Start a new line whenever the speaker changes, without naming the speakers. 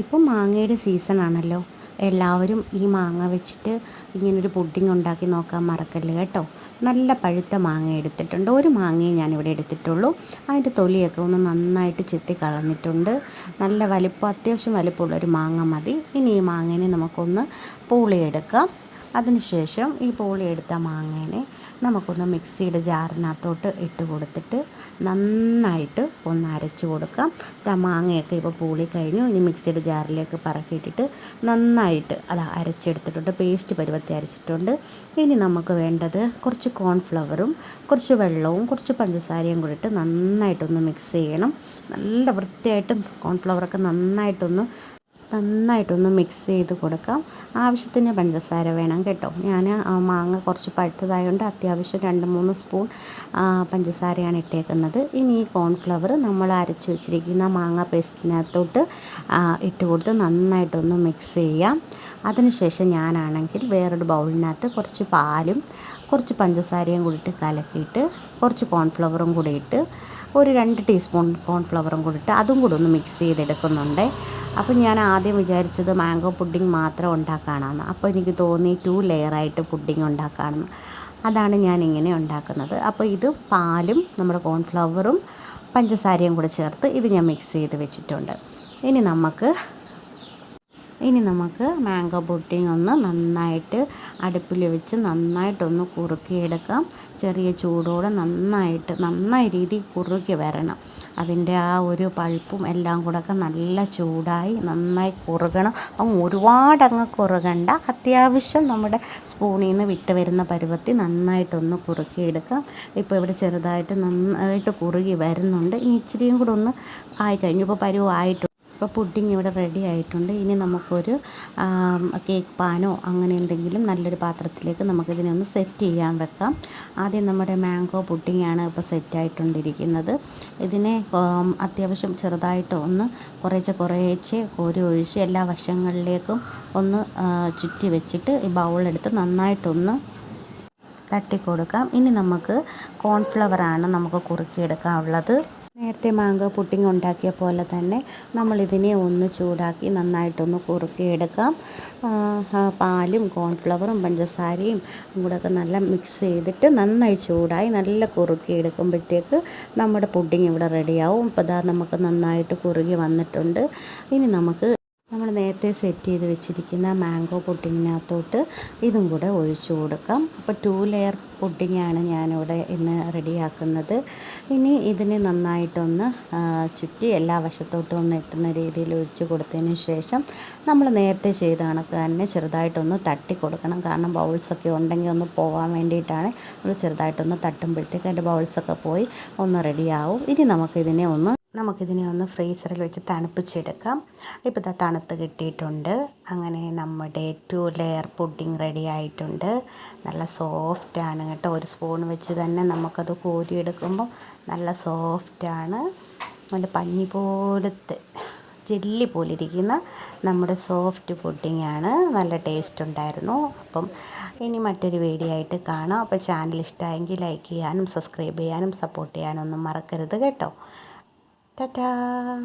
ഇപ്പം മാങ്ങയുടെ സീസൺ ആണല്ലോ. എല്ലാവരും ഈ മാങ്ങ വെച്ചിട്ട് ഇങ്ങനൊരു പുഡിംഗ് ഉണ്ടാക്കി നോക്കാൻ മറക്കല്ല് കേട്ടോ. നല്ല പഴുത്ത മാങ്ങ എടുത്തിട്ടുണ്ട്. ഒരു മാങ്ങയെ ഞാനിവിടെ എടുത്തിട്ടുള്ളൂ. അതിന്റെ തൊലിയൊക്കെ ഒന്ന് നന്നായിട്ട് ചെത്തി കളഞ്ഞിട്ടുണ്ട്. നല്ല വലിപ്പം അത്യാവശ്യം വലിപ്പമുള്ളൊരു മാങ്ങ മതി. ഇനി ഈ മാങ്ങേനെ നമുക്കൊന്ന് പൂളിയെടുക്കാം. അതിനുശേഷം ഈ പൂളിയെടുത്ത മാങ്ങേനെ നമുക്കൊന്ന് മിക്സിയുടെ ജാറിനകത്തോട്ട് ഇട്ട് കൊടുത്തിട്ട് നന്നായിട്ട് ഒന്ന് അരച്ച് കൊടുക്കാം. മാങ്ങയൊക്കെ ഇപ്പോൾ പൂളി കഴിഞ്ഞു. ഇനി മിക്സിയുടെ ജാറിലേക്ക് പറക്കിയിട്ടിട്ട് നന്നായിട്ട് അത് അരച്ചെടുത്തിട്ടുണ്ട്. പേസ്റ്റ് പരുവത്തി അരച്ചിട്ടുണ്ട്. ഇനി നമുക്ക് വേണ്ടത് കുറച്ച് കോൺഫ്ലവറും കുറച്ച് വെള്ളവും കുറച്ച് പഞ്ചസാരയും കൂടി ഇട്ട് നന്നായിട്ടൊന്ന് മിക്സ് ചെയ്യണം. നല്ല വൃത്തിയായിട്ട് കോൺഫ്ലവറൊക്കെ നന്നായിട്ടൊന്ന് നന്നായിട്ടൊന്ന് മിക്സ് ചെയ്ത് കൊടുക്കാം. ആവശ്യത്തിന് പഞ്ചസാര വേണം കേട്ടോ. ഞാൻ മാങ്ങ കുറച്ച് പഴുത്തതായതുകൊണ്ട് അത്യാവശ്യം രണ്ട് മൂന്ന് സ്പൂൺ പഞ്ചസാരയാണ് ഇട്ടേക്കുന്നത്. ഇനി ഈ കോൺഫ്ലവർ നമ്മൾ അരച്ച് വെച്ചിരിക്കുന്ന മാങ്ങ പേസ്റ്റിനകത്തോട്ട് ഇട്ട് കൊടുത്ത് നന്നായിട്ടൊന്ന് മിക്സ് ചെയ്യാം. അതിനുശേഷം ഞാനാണെങ്കിൽ വേറൊരു ബൗളിനകത്ത് കുറച്ച് പാലും കുറച്ച് പഞ്ചസാരയും കൂടി ഇട്ട് കലക്കിയിട്ട് കുറച്ച് കോൺഫ്ലവറും കൂടി ഇട്ട് ഒരു രണ്ട് ടീസ്പൂൺ കോൺഫ്ലവറും കൂടി ഇട്ട് അതും കൂടി ഒന്ന് മിക്സ് ചെയ്തെടുക്കുന്നുണ്ട്. അപ്പോൾ ഞാൻ ആദ്യം വിചാരിച്ചത് മാംഗോ പുഡിംഗ് മാത്രം ഉണ്ടാക്കാനാണ് അപ്പോൾ എനിക്ക് തോന്നി ടു ലെയറായിട്ട് പുഡിംഗ് ഉണ്ടാക്കാമെന്ന് അതാണ് ഞാൻ ഇങ്ങനെ ഉണ്ടാക്കുന്നത്. അപ്പോൾ ഇത് പാലും നമ്മുടെ കോൺഫ്ലവറും പഞ്ചസാരയും കൂടെ ചേർത്ത് ഇത് ഞാൻ മിക്സ് ചെയ്ത് വെച്ചിട്ടുണ്ട്. ഇനി നമുക്ക് ഇനി നമുക്ക് മാംഗോ പുഡിംഗ് ഒന്ന് നന്നായിട്ട് അടുപ്പിൽ വെച്ച് നന്നായിട്ടൊന്ന് കുറുക്കിയെടുക്കാം. ചെറിയ ചൂടോടെ നന്നായിട്ട് നന്നായി രീതിയിൽ കുറുക്കി വരണം. അതിന്റെ ആ ഒരു പൾപ്പും എല്ലാം കൂടെ ഒക്കെ നല്ല ചൂടായി നന്നായി കുറുകണം. അങ്ങ് ഒരുപാട് അങ്ങ് കുറുകണ്ട. അത്യാവശ്യം നമ്മുടെ സ്പൂണിൽ നിന്ന് വിട്ട് വരുന്ന പരുവത്തിൽ നന്നായിട്ടൊന്ന് കുറുക്കിയെടുക്കാം. ഇപ്പോൾ ഇവിടെ ചെറുതായിട്ട് നന്നായിട്ട് കുറുകി വരുന്നുണ്ട്. ഇനി ഇച്ചിരിയും കൂടെ ഒന്ന് ആയിക്കഴിഞ്ഞു. ഇപ്പോൾ പരുവായിട്ട് ഇപ്പോൾ പുഡിംഗ് ഇവിടെ റെഡി ആയിട്ടുണ്ട്. ഇനി നമുക്കൊരു കേക്ക് പാനോ അങ്ങനെ എന്തെങ്കിലും നല്ലൊരു പാത്രത്തിലേക്ക് നമുക്കിതിനെ ഒന്ന് സെറ്റ് ചെയ്യാൻ വെക്കാം. ആദ്യം നമ്മുടെ മാംഗോ പുഡിങ്ങാണ് ഇപ്പോൾ സെറ്റ് ആയിട്ടുണ്ടിരിക്കുന്നത് ഇതിനെ അത്യാവശ്യം ചെറുതായിട്ട് ഒന്ന് കുറേശ്ശെ കുറേശ്ശെ കോരി ഒഴിച്ച് എല്ലാ വശങ്ങളിലേക്കും ഒന്ന് ചുറ്റി വെച്ചിട്ട് ഈ ബൗളെടുത്ത് നന്നായിട്ടൊന്ന് തട്ടി കൊടുക്കാം ഇനി നമുക്ക് കോൺഫ്ലവറാണ് നമുക്ക് കുറുക്കിയെടുക്കാനുള്ളത്. നേരത്തെ മാങ്ക പുട്ടിങ് ഉണ്ടാക്കിയ പോലെ തന്നെ നമ്മളിതിനെ ഒന്ന് ചൂടാക്കി നന്നായിട്ടൊന്ന് കുറുക്കിയെടുക്കാം. പാലും കോൺഫ്ലവറും പഞ്ചസാരയും കൂടെയൊക്കെ നല്ല മിക്സ് ചെയ്തിട്ട് നന്നായി ചൂടായി നല്ല കുറുക്കിയെടുക്കുമ്പോഴത്തേക്ക് നമ്മുടെ പുഡിങ് ഇവിടെ റെഡിയാവും. അപ്പോൾ ഇതാ നമുക്ക് നന്നായിട്ട് കുറുകി വന്നിട്ടുണ്ട്. ഇനി നമുക്ക് നമ്മൾ നേരത്തെ സെറ്റ് ചെയ്ത് വെച്ചിരിക്കുന്ന മാംഗോ പുഡിങ്ങിനകത്തോട്ട് ഇതും കൂടെ ഒഴിച്ചു കൊടുക്കാം. അപ്പോൾ ടു ലെയർ പുഡിങ്ങാണ് ഞാനിവിടെ ഇന്ന് റെഡിയാക്കുന്നത് ഇനി ഇതിനെ നന്നായിട്ടൊന്ന് ചുറ്റി എല്ലാ വശത്തോട്ടും ഒന്ന് എത്തുന്ന രീതിയിൽ ഒഴിച്ചു കൊടുത്തതിന് ശേഷം നമ്മൾ നേരത്തെ ചെയ്ത കണക്ക് തന്നെ ചെറുതായിട്ടൊന്ന് തട്ടി കൊടുക്കണം. കാരണം ബൗൾസൊക്കെ ഉണ്ടെങ്കിൽ ഒന്ന് പോകാൻ വേണ്ടിയിട്ടാണ് നമ്മൾ ചെറുതായിട്ടൊന്ന് തട്ടുമ്പോഴത്തേക്ക് അതിന്റെ ബൗൾസൊക്കെ പോയി ഒന്ന് റെഡിയാവും ഇനി നമുക്കിതിനെ ഒന്ന് നമുക്കിതിനെ ഒന്ന് ഫ്രീസറിൽ വെച്ച് തണുപ്പിച്ചെടുക്കാം. ഇപ്പോൾ ഇതാ തണുത്ത് കിട്ടിയിട്ടുണ്ട്. അങ്ങനെ നമ്മുടെ ടു ലെയർ പുഡിംഗ് റെഡി ആയിട്ടുണ്ട്. നല്ല സോഫ്റ്റാണ് കേട്ടോ. ഒരു സ്പൂൺ വെച്ച് തന്നെ നമുക്കത് കോരിയെടുക്കുമ്പോൾ നല്ല സോഫ്റ്റാണ് നല്ല പഞ്ഞി പോലത്തെ ജെല്ലി പോലെ ഇരിക്കുന്ന നമ്മുടെ സോഫ്റ്റ് പുഡിങ്ങാണ് നല്ല ടേസ്റ്റ് ഉണ്ടായിരുന്നു. അപ്പം ഇനി മറ്റൊരു വീഡിയോ ആയിട്ട് കാണാം. അപ്പോൾ ചാനൽ ഇഷ്ടമായെങ്കിൽ ലൈക്ക് ചെയ്യാനും സബ്സ്ക്രൈബ് ചെയ്യാനും സപ്പോർട്ട് ചെയ്യാനും ഒന്നും മറക്കരുത് കേട്ടോ. Ta-da!